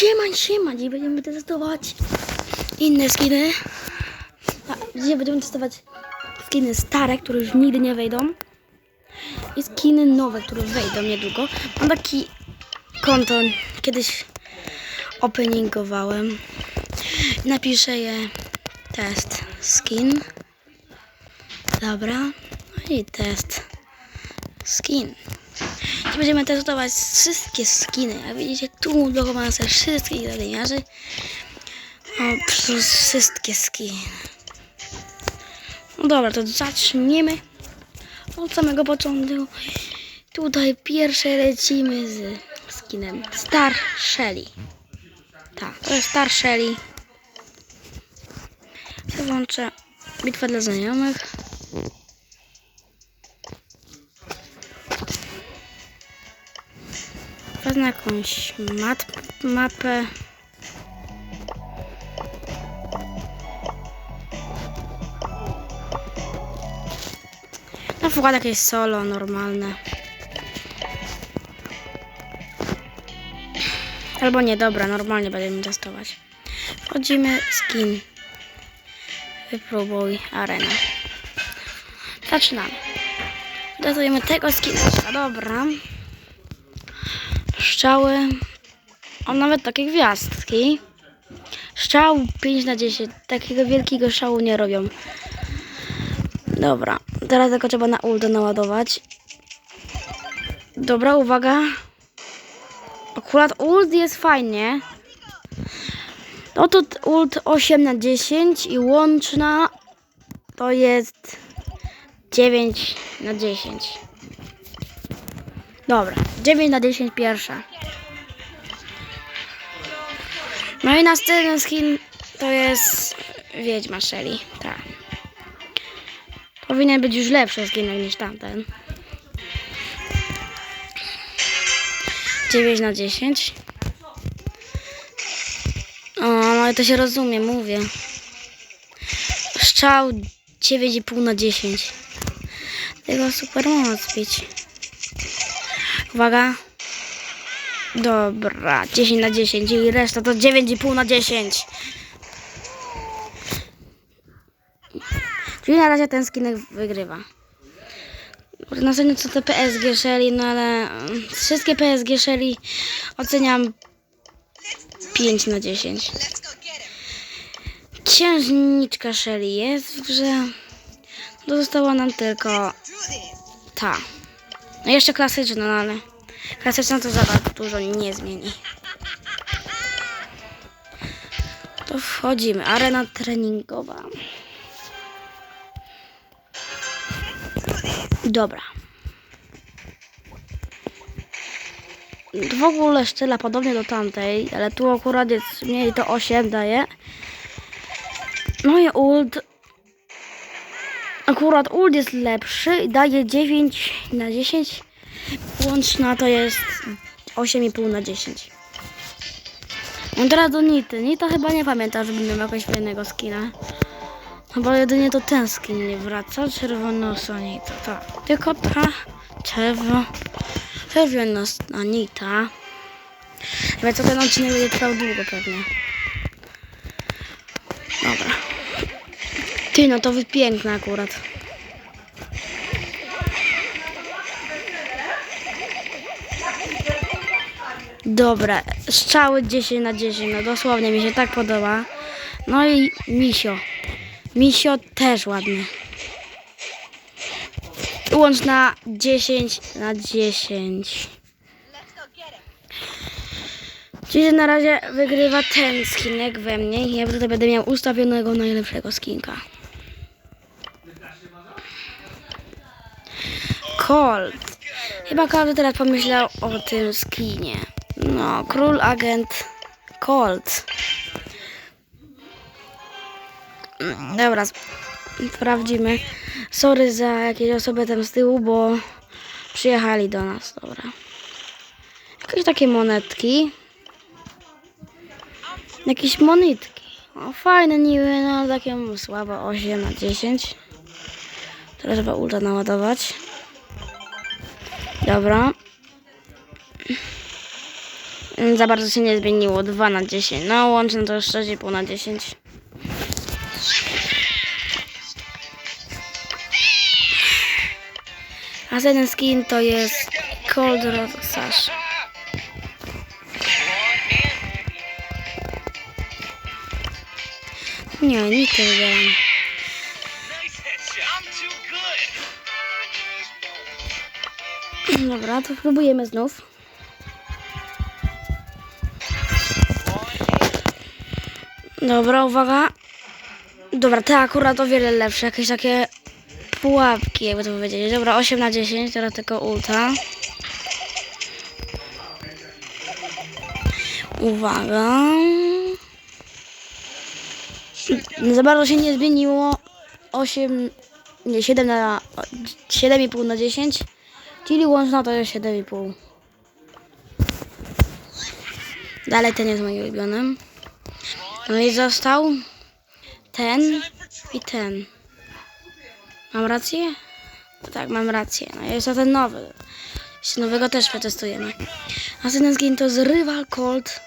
Siema, siema, dzisiaj będziemy testować inne skiny. A, dzisiaj będziemy testować skiny stare, które już nigdy nie wejdą. I skiny nowe, które wejdą niedługo. Mam taki konto, kiedyś openingowałem. Napiszę je test skin. Dobra, no i test skin. Będziemy testować wszystkie skiny. Jak widzicie, tu ulokowane są wszystkie zadymiarzy. O, wszystkie skiny. No dobra, to zaczniemy od samego początku. Tutaj pierwsze lecimy z skinem Star Shelly. Tak, to jest Star Shelly. Włączę bitwę dla znajomych. Wezmę jakąś mat, mapę. Na przykład jakieś solo normalne. Albo nie, dobra, normalnie będziemy testować. Wchodzimy, skin. Wypróbuj arena. Zaczynamy. Testujemy tego skina. Dobra. Strzały. O, nawet takie gwiazdki. Strzał 5 na 10. Takiego wielkiego szału nie robią. Dobra. Teraz tylko trzeba na ulta naładować. Dobra, uwaga. Akurat ult jest fajnie. No to ult 8 na 10 i łączna to jest 9 na 10. Dobra, 9 na 10 pierwsza. No i następny skin to jest Wiedźma Shelly. Tak. Powinien być już lepszy skin niż tamten. 9 na 10. O, no i to się rozumie, mówię. Strzał 9,5 na 10. Tego super moc pić. Uwaga. Dobra, 10 na 10 i reszta to 9,5 na 10. Czyli na razie ten skinek wygrywa. Następnie co te PSG Shelly, no ale mm, wszystkie PSG Shelly oceniam 5 na 10. Księżniczka Shelly jest w grze. Została nam tylko ta. No jeszcze klasyczna, no ale klasyczna to za dużo nie zmieni. To wchodzimy. Arena treningowa. Dobra. W ogóle sztyla podobnie do tamtej, ale tu akurat jest mniej to 8 daje. No i ult. Akurat ult jest lepszy i daje 9 na 10. Łączna to jest 8,5 na 10. No teraz do Nity. Nita chyba nie pamięta, żeby miał jakiegoś fajnego skina. Chyba jedynie to ten skin nie wraca. Czerwono Sonita. Tak. Tylko ta czerwo. Czerwono Sonita. Więc ten odcinek będzie trwał długo pewnie. Dobra. Ty, no to wypiękne akurat. Dobra, strzały 10 na 10, no dosłownie mi się tak podoba. No i misio. Misio też ładnie. Łączna 10 na 10. Czyli na razie wygrywa ten skinek we mnie. Ja tutaj będę miał ustawionego najlepszego skinka. Colt. Chyba każdy teraz pomyślał o tym skinie. No, król agent Colt. Dobra, sp- sprawdzimy. Sorry za jakieś osoby tam z tyłu, bo przyjechali do nas. Dobra. Jakieś takie monetki. Jakieś monetki. O, fajne niby, no takie słabe 8 na 10. Teraz trzeba ulta naładować. Dobra. Mm, Za bardzo się nie zmieniło. 2 na 10. No łącznie to już 6,5 na 10. A ten skin to jest Cold Rock Sash. Nie, nie. I'm too good. Dobra, to spróbujemy znów. Dobra, uwaga. Dobra, te akurat o wiele lepsze. Jakieś takie pułapki, jakby to powiedzieć. Dobra, 8 na 10, teraz tylko ulta. Uwaga. Za bardzo się nie zmieniło. 8, nie, 7 na 7,5 na 10. Czyli łączna to jest 7,5. Dalej ten jest moim ulubionym. No i został ten i ten. Mam rację? Tak, mam rację. No i to ten nowy. Jeszcze nowego też przetestujemy. A ten skin to jest Rival Colt.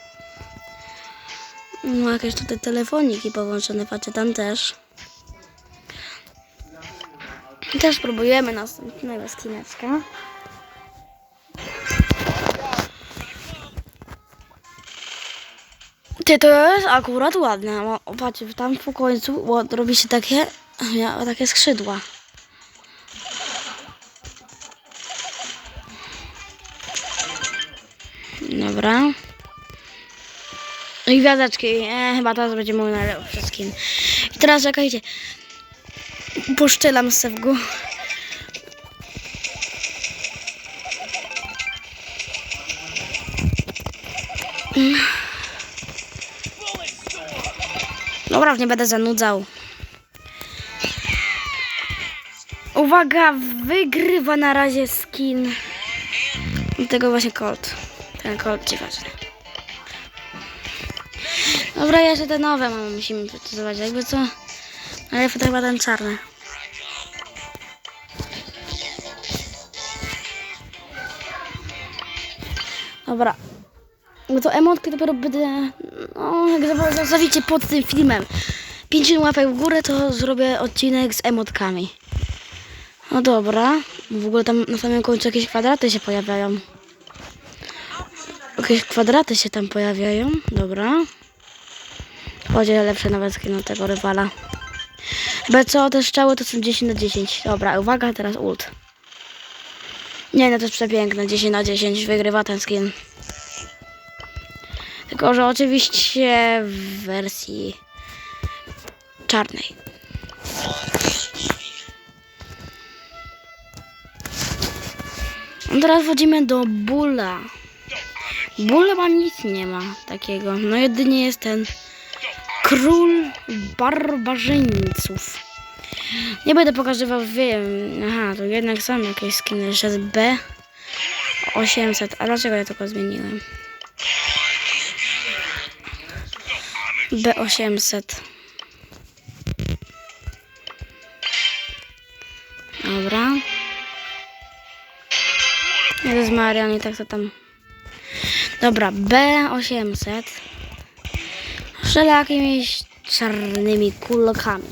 No jakieś tutaj telefoniki połączone, patrzę tam też. Też próbujemy następnego skineczka. Ty, to jest akurat ładne. O, Patrzcie, tam po końcu o, robi się takie, takie skrzydła. Dobra. I gwiazdeczki. E, chyba teraz będzie mój najlepszy skin. I teraz czekajcie. Poszczelam se w górę. Dobra, nie będę zanudzał. Uwaga, wygrywa na razie skin. Tego właśnie Colt. Ten Colt ci ważny. Dobra, jeszcze te nowe mamy, musimy przetestować. Jakby co? Ale chyba ten czarny. Dobra. No to emotki dopiero będę. No, jak zostawicie pod tym filmem 5 łapek w górę, to zrobię odcinek z emotkami. No dobra. W ogóle tam na samym końcu jakieś kwadraty się pojawiają. Jakieś kwadraty się tam pojawiają. Dobra. Chodzi lepsze nawet skin od tego rywala. Bo co, te strzały to są 10 na 10. Dobra, uwaga, teraz ult. Nie, no to jest przepiękne. 10 na 10 wygrywa ten skin. Tylko, że oczywiście w wersji czarnej. No teraz wchodzimy do Bula. Bull ma nic nie ma takiego. No jedynie jest ten król barbarzyńców. Nie będę pokazywał, wiem. Aha, to jednak są jakieś skiny, jeszcze jest B 800. A dlaczego ja tylko zmieniłem? B800. Dobra. Jezus Maria, nie tak to tam. Dobra, B800. Strzela jakimiś czarnymi kulkami.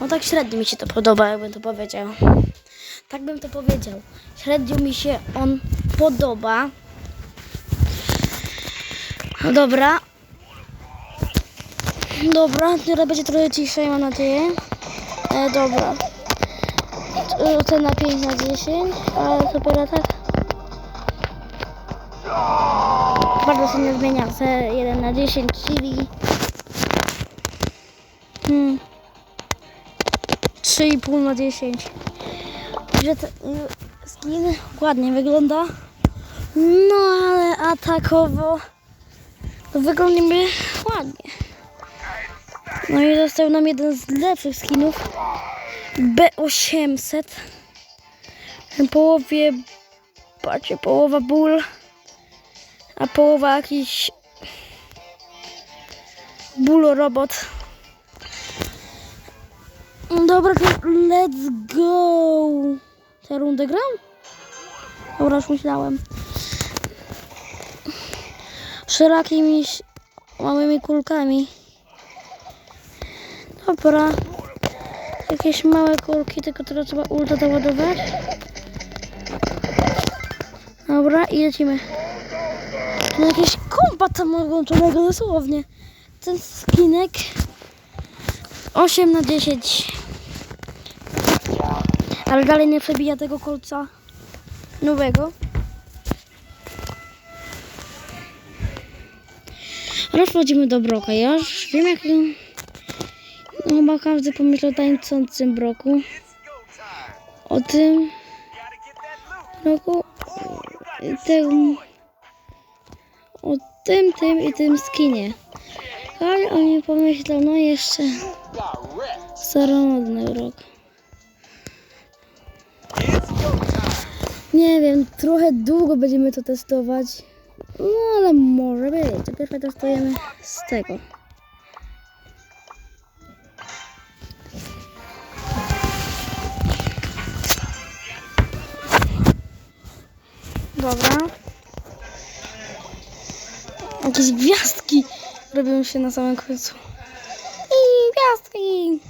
No tak średnio mi się to podoba, jakbym to powiedział. Tak bym to powiedział. Średnio mi się on podoba. No dobra. Dobra, teraz będzie trochę ciszej, mam nadzieję. E, dobra. E, Ocena 5 na 10, ale super atak. Bardzo się nie zmienia. C 1 na 10, czyli hmm, 3,5 na 10. Że skin ładnie wygląda. No ale atakowo to wyglądamy ładnie. No i został nam jeden z lepszych skinów. B800. W połowie, patrzcie, połowa ból, a połowa jakiś ból robot. Dobra, to let's go. Tę rundę gram? Dobra, już myślałem. szerokimi małymi kulkami. Dobra. Jakieś małe kulki, tylko teraz trzeba ulta doładować. Dobra, i lecimy. No jakieś kompa tam włączonego dosłownie. Ten skinek 8 na 10. Ale dalej nie przebija tego kolca nowego. Teraz wchodzimy do broka. Ja już wiem jak... No, chyba każdy pomyślał o tańczącym broku. O tym broku. i Tym, o tym, tym i tym skinie. Ale oni pomyślał, no jeszcze staromodny rok. Nie wiem, trochę długo będziemy to testować. No ale może być. Pierwsze testujemy z tego. Jakieś gwiazdki robią się na samym końcu. I gwiazdki.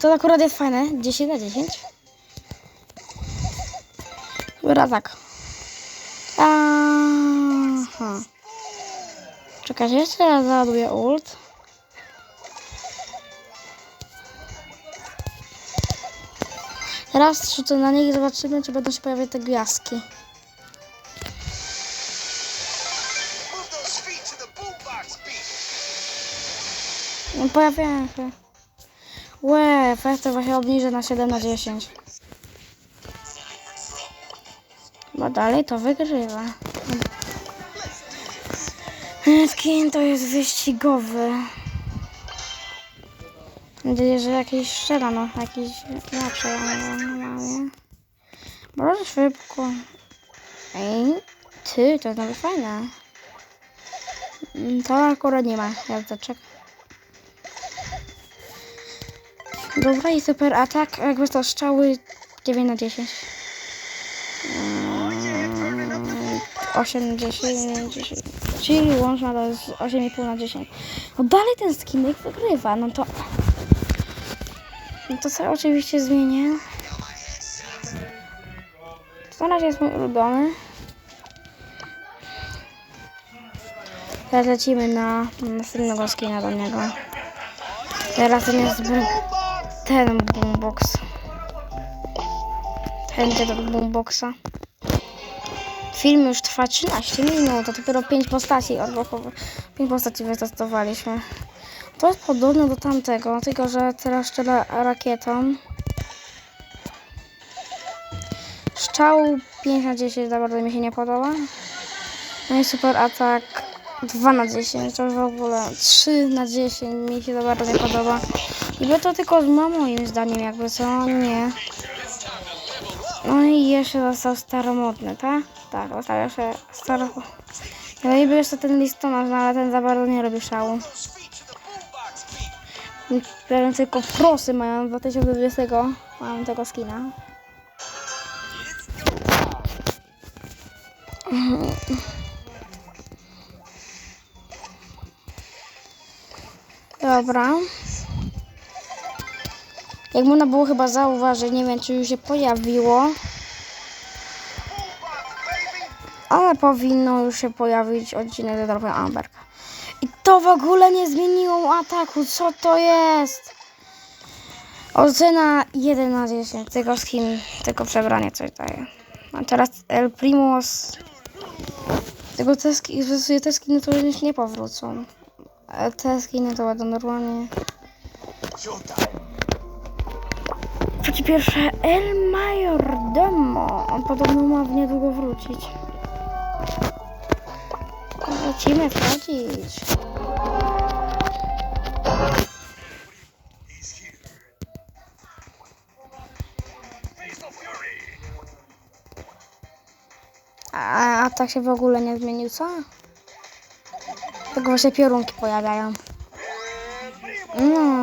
To akurat jest fajne. 10 na 10. Dobra, tak. Aha. Czekajcie, jeszcze raz załaduję ult. Teraz rzucę na nich i zobaczymy, czy będą się pojawiać te gwiazdki. No, Pojawiają się. Łe, festę właśnie obniżę na 7 na 10. Bo dalej to wygrywa. Skin to jest wyścigowy. Mam nadzieję, że jakiś strzela, no, jakiś lepszy ja mam. Bardzo szybko. Ej, ty, to jest nawet fajne. Mm, To akurat nie ma jazdeczek. Dobra i super atak, jakby to strzały 9 na 10. Mm, 8 na 10, 10. Czyli łączna to jest 8,5 na 10. No dalej ten skinek wygrywa, no to... No to sobie oczywiście zmienię. To na razie jest mój ulubiony. Teraz lecimy na następnego skina do niego. Teraz ten jest ten boombox. Ten boomboxa. Film już trwa 13 minut, a dopiero 5 postaci odblokowanych. 5 postaci wytestowaliśmy. To jest podobne do tamtego, tylko że teraz strzela rakietą. Szczał 5 na 10 za bardzo mi się nie podoba. No i super atak 2 na 10, to w ogóle 3 na 10 mi się za bardzo nie podoba. Niby to tylko ma moim zdaniem jakby co, nie. No i jeszcze został staromodny, tak? Tak, został jeszcze staro... No i jeszcze ten listonosz, no ale ten za bardzo nie robi szału. Pewnie tylko prosy mają 2020 mają tego skina. Dobra. Jak można było chyba zauważyć, nie wiem czy już się pojawiło. Ale powinno już się pojawić odcinek drogi Amberka. I to w ogóle nie zmieniło ataku. Co to jest? Ocena 1 na 10. Tego skin, tego przebranie coś daje. A teraz El Primos. Tego te, ski, te skiny to już nie powrócą. A te skiny to będą normalnie. Po pierwsze, El Mayordomo. On podobno ma w niedługo wrócić. Lecimy wchodzić. A, a tak się w ogóle nie zmienił, co? Tylko właśnie piorunki pojawiają. No,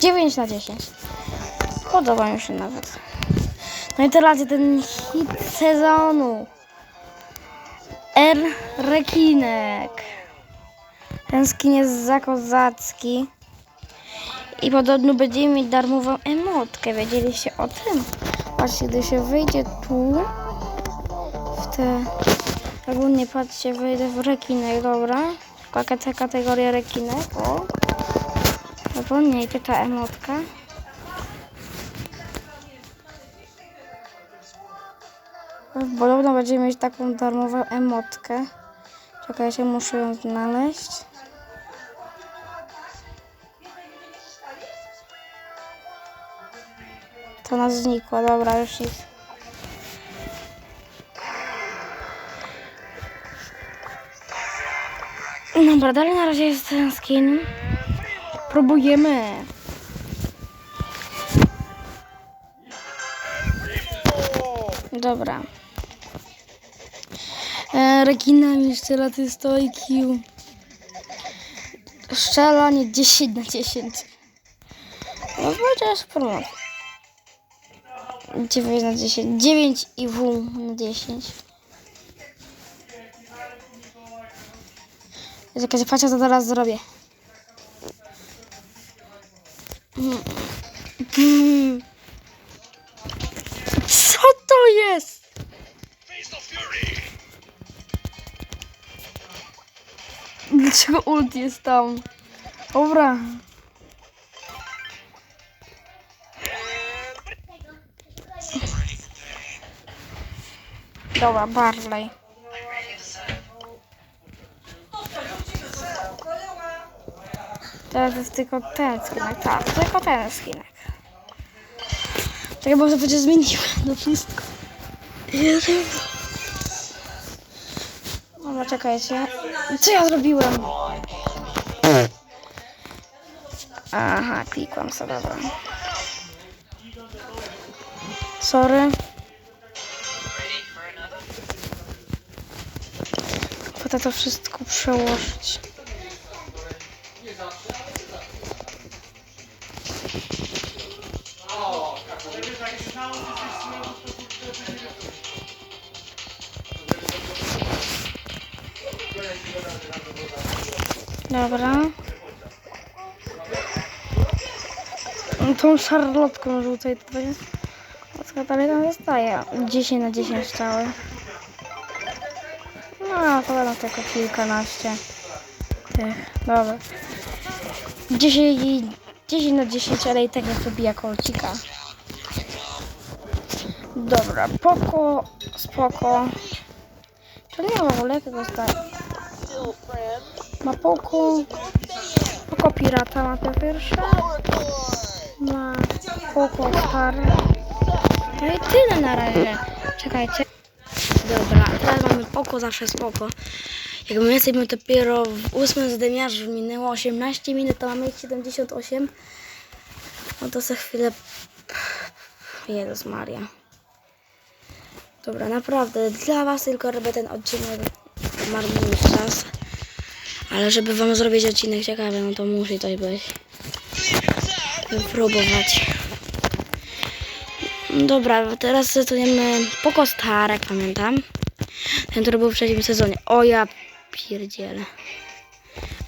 9 na 10. Podoba mi się nawet. No i teraz ten hit sezonu. R. Rekinek. Ten skin jest zakozacki. I podobno będziemy mieć darmową emotkę. Wiedzieliście o tym? Patrzcie, gdy się wyjdzie tu, w te... Ogólnie patrzcie, wejdę w rekinek, dobra? Jaka ta kategoria rekinek, o. Dobra, nie, i ta emotka. Podobno będziemy mieć taką darmową emotkę. Czekajcie, muszę ją znaleźć. To ona znikła, dobra, już jest. Dobra, dalej na razie jest ten skin. Próbujemy. Dobra. E, Regina mi strzela ty stojki. Strzelanie 10 na 10. No chociaż promo. 9 na 10. 9 i w na 10. Jest jakaś patrz, co teraz zrobię. Jest tam? Dobra. Dobra, Barley. Teraz jest tylko ten skinek, tak, tylko ten skinek. Czekaj, może to się zmieniło, no wszystko. Dobra, czekajcie. Co ja zrobiłem? Aha, klikłam sobie, dobra. Sorry. Chcę to wszystko przełożyć. Dobra. Tą szarlotką rzucaj tutaj. Ocka dalej tam zostaje. 10 na 10 cały. No, to będą tylko kilkanaście. Tych. Dobra. 10, i- 10 na 10, ale i tak nie pobija kolcika. Dobra, poko, spoko. To nie ma w ogóle jakiego stać. Ma poko. Poko pirata ma to pierwsze. Ma poko star. No i tyle na razie. Czekajcie. Dobra, teraz mamy poko, zawsze spoko. Jak my jesteśmy dopiero w ósmym zdymiarzu, minęło 18 minut, to mamy ich 78. No to za chwilę... Jezus Maria. Dobra, naprawdę, dla was tylko robię ten odcinek, marnuję czas. Ale żeby wam zrobić odcinek ciekawy, no to musi coś być. Wypróbować. Dobra, teraz setujemy Poco Star, jak pamiętam. Ten, który był w trzecim sezonie. O ja pierdzielę.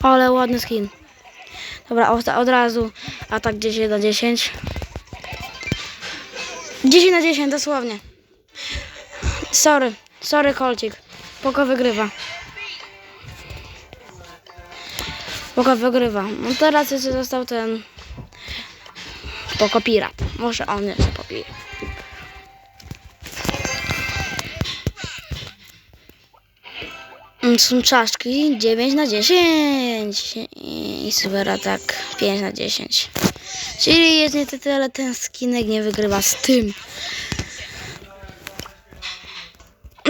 Ale ładny skin. Dobra, od, od razu atak 10 na 10. 10 na 10, dosłownie. Sorry, sorry Kolcik. Poko wygrywa. Poko wygrywa. No teraz jeszcze został ten Poko Pirat. Może on jeszcze popije. Mm, Są czaszki 9 na 10 i super atak 5 na 10. Czyli jest niestety, ale ten skinek nie wygrywa z tym.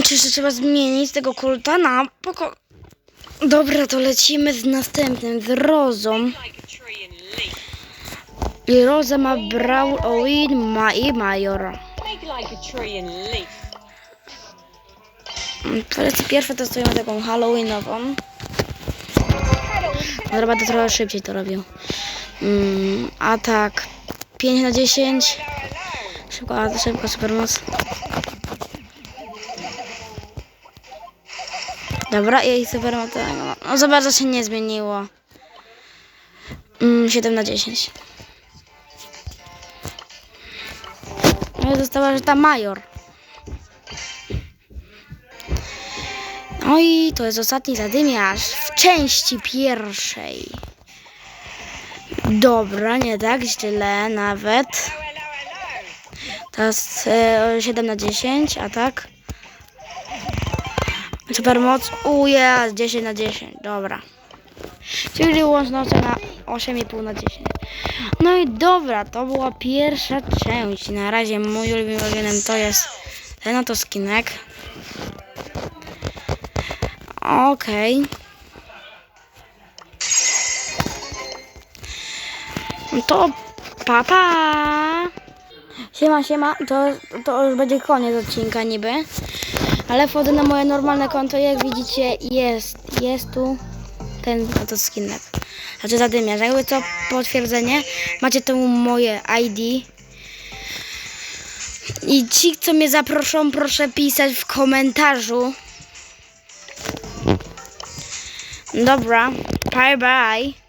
Czy jeszcze trzeba zmienić tego kulta na poko... Dobra, to lecimy z następnym, z Rozą. I Roza ma Brawl, Owin, ma i Major. Polecę pierwsze testujemy taką Halloweenową. Dobra, będę trochę szybciej to robił. Mm, atak 5 na 10. Szybko, szybko, supermoc. Dobra, i supermoc. No za bardzo się nie zmieniło. Mm, 7 na 10. I została, że ta major. No i to jest ostatni zadymiarz w części pierwszej. Dobra, nie tak źle nawet. Teraz e, 7 na 10, a tak? Supermoc, uja, 10 na 10, dobra. Czyli łączna ocena 8,5 na 10. No i dobra, to była pierwsza część. Na razie mój ulubiony organem to jest ten oto skinek. Okej. No To papa. Siema, siema. To, to już będzie koniec odcinka niby. Ale wchodzę na moje normalne konto jak widzicie jest, jest tu ten oto skinek. Znaczy zadymiarz. Jakby co potwierdzenie, macie temu moje ID. I ci, co mnie zaproszą, proszę pisać w komentarzu. Dobra, bye bye.